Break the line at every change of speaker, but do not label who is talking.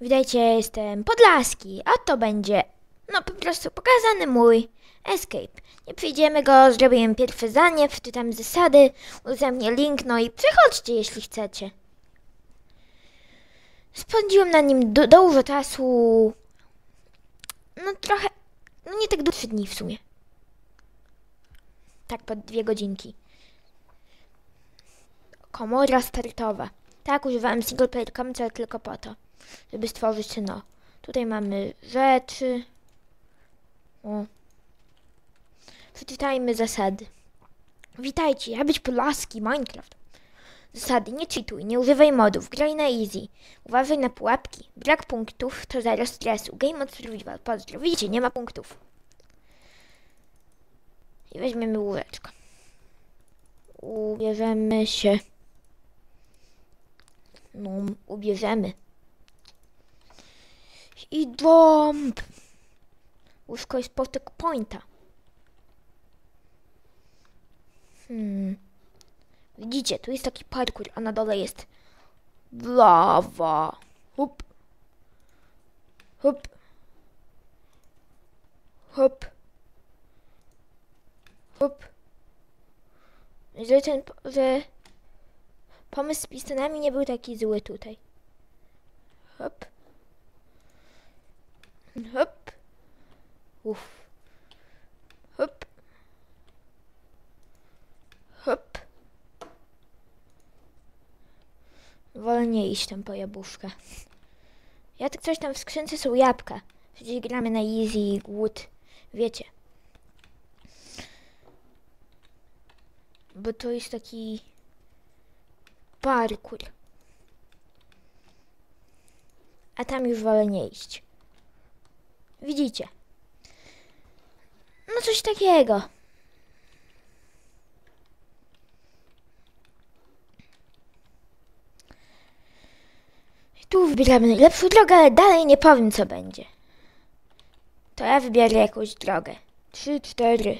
Witajcie, jestem Podlaski, a to będzie, no po prostu pokazany mój escape. Nie przejdziemy go, zrobiłem pierwsze zdanie, wczytam zasady, udostępnię link, no i przechodźcie jeśli chcecie. Spędziłem na nim du- dużo czasu, no trochę, no nie tak dużo, trzy dni w sumie. Tak, po dwie godzinki. Komora startowa. Tak, używałem single player tylko po to, żeby stworzyć no. Tutaj mamy rzeczy. O. Przeczytajmy zasady. Witajcie, ja być Polaski, Minecraft. Zasady, nie cheatuj, nie używaj modów, graj na easy. Uważaj na pułapki. Brak punktów to zero stresu. Game od survival, pozdro. Widzicie, nie ma punktów. I weźmiemy łóżeczko. Ubierzemy się. No, ubierzemy. I dąb. Łóżko jest po pointa. Hmm. Widzicie, tu jest taki parkour, a na dole jest lawa. Hup. Hup. Hup. Hup. Że ten, że pomysł z pistonami nie był taki zły tutaj. Hop. Hop. Uff. Hop. Hop. Wolę nie iść tam po jabłuszka. Ja tak coś tam w skrzynce są jabłka. Przecież gramy na easy, głód. Wiecie. Bo to jest taki parkour. A tam już wolę nie iść. Widzicie? No coś takiego. Tu wybieramy najlepszą drogę, ale dalej nie powiem co będzie. To ja wybiorę jakąś drogę. Trzy, cztery.